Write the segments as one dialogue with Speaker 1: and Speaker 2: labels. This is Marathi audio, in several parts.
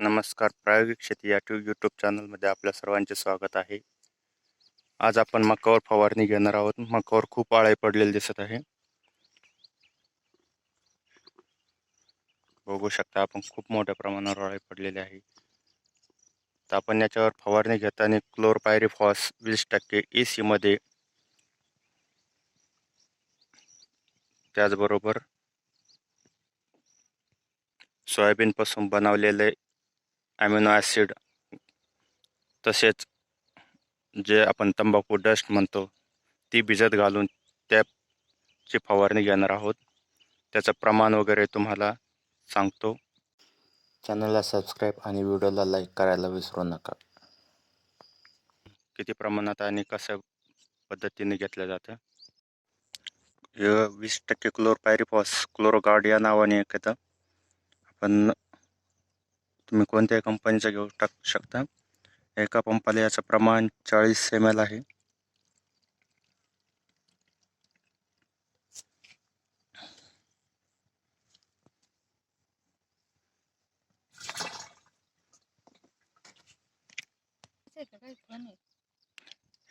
Speaker 1: नमस्कार. प्रायोगिक शेती या ट्यूब यूट्यूब चॅनलमध्ये आपल्या सर्वांचे स्वागत आहे. आज आपण मकावर फवारणी घेणार आहोत. मकावर खूप आळे पडलेले दिसत आहे. बघू शकता आपण खूप मोठ्या प्रमाणावर आळे पडलेले आहे. तर आपण याच्यावर फवारणी घेताना क्लोरपायरिफॉस वीस टक्के ए सीमध्ये त्याचबरोबर सोयाबीनपासून बनवलेले ॲमिनो ॲसिड तसेच जे आपण तंबाखू डस्ट म्हणतो ती भिजत घालून त्याची फवारणी घेणार आहोत. त्याचं प्रमाण वगैरे तुम्हाला सांगतो.
Speaker 2: चॅनलला सबस्क्राईब आणि व्हिडिओला लाईक करायला विसरू नका.
Speaker 1: किती प्रमाणात आणि कशा पद्धतीने घेतलं जातं? हे वीस टक्के क्लोरपायरिफॉस क्लोरोगार्ड या नावाने एक येतं. आपण तुम्ही कोणत्याही कंपनीचा घेऊ टाकू शकता. एका पंपाला याचं प्रमाण चाळीस एम एल आहे.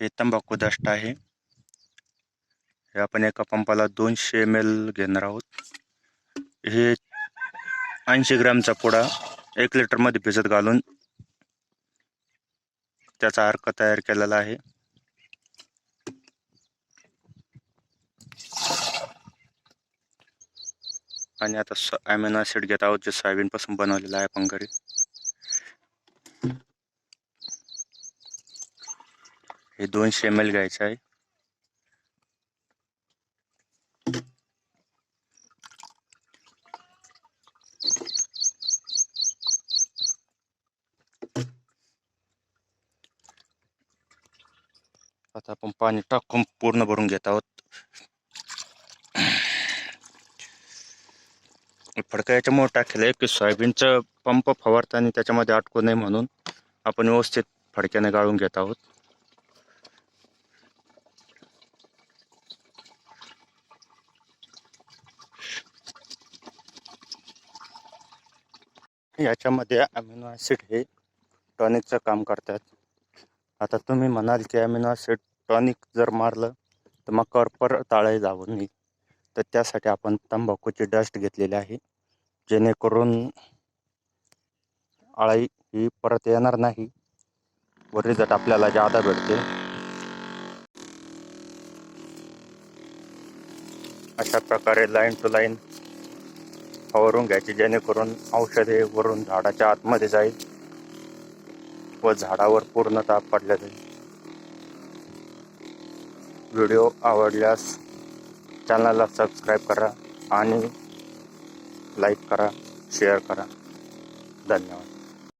Speaker 1: हे तंबाखू दष्ट आहे. हे आपण एका पंपाला दोनशे एम एल घेणार आहोत. हे ऐंशी ग्रॅमचा पुडा. एक लिटरमध्ये भिजत घालून त्याचा अर्क तयार केलेला आहे. आणि आता ॲमिनो ॲसिड घेत आहोत जे सोयाबीनपासून बनवलेलं आहे आपण घरी. हे दोनशे एम एल घ्यायचं आहे. आता आपण पाणी टाकून पूर्ण भरून घेत आहोत फडका याच्यामुळे टाकलेलं आहे की सोयाबीनचं पंप फवारताना त्याच्यामध्ये अटकू नये म्हणून आपण व्यवस्थित फडक्याने गाळून घेत आहोत याच्यामध्ये अमिनो ॲसिड हे टॉनिकचं काम करतात आता तुम्ही म्हणाल की अमिनो ॲसिड टॉनिक जर मारलं तर मग करपर ताळे जावं नाही तर त्यासाठी आपण तंबाखूची डस्ट घेतलेली आहे. जेणेकरून आळाई ही परत येणार नाही. व रिझल्ट आपल्याला जादा भेटते. अशा प्रकारे लाईन टू लाईन फवारून घ्यायची जेणेकरून औषधे वरून झाडाच्या आतमध्ये जाईल. व झाडावर पूर्णतः पडल्या जाईल व्हिडिओ आवडल्यास चॅनलला सबस्क्राईब करा आणि लाईक करा शेअर करा. धन्यवाद.